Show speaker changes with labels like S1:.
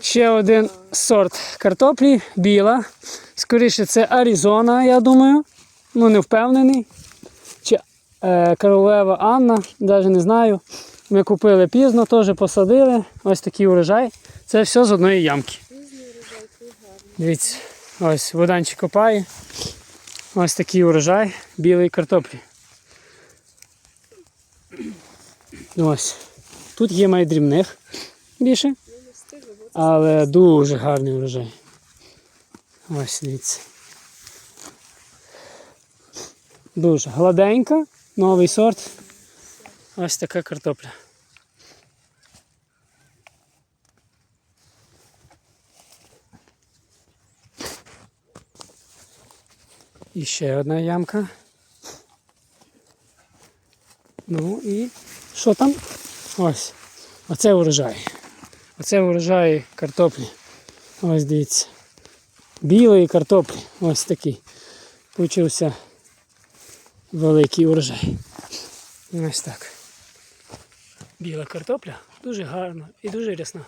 S1: Ще один сорт картоплі, біла. Скоріше, це Аризона, я думаю. Ну, не впевнений. Чи е, королева Анна, навіть не знаю. Ми купили пізно, теж посадили. Ось такий урожай. Це все з одної ямки. Дивіться, ось воданчик копає. Ось такий урожай білої картоплі. Ось. Тут є май дрібних більше. Але дуже гарний урожай. Ось дивіться. Дуже гладенька, новий сорт. Ось така картопля. І ще одна ямка. Ну і що там? Ось. Оце урожай. Оце урожай картоплі. Ось дивіться. Білої картоплі. Ось такий. Почався великий урожай. Ось так. Біла картопля дуже гарна і дуже рясна.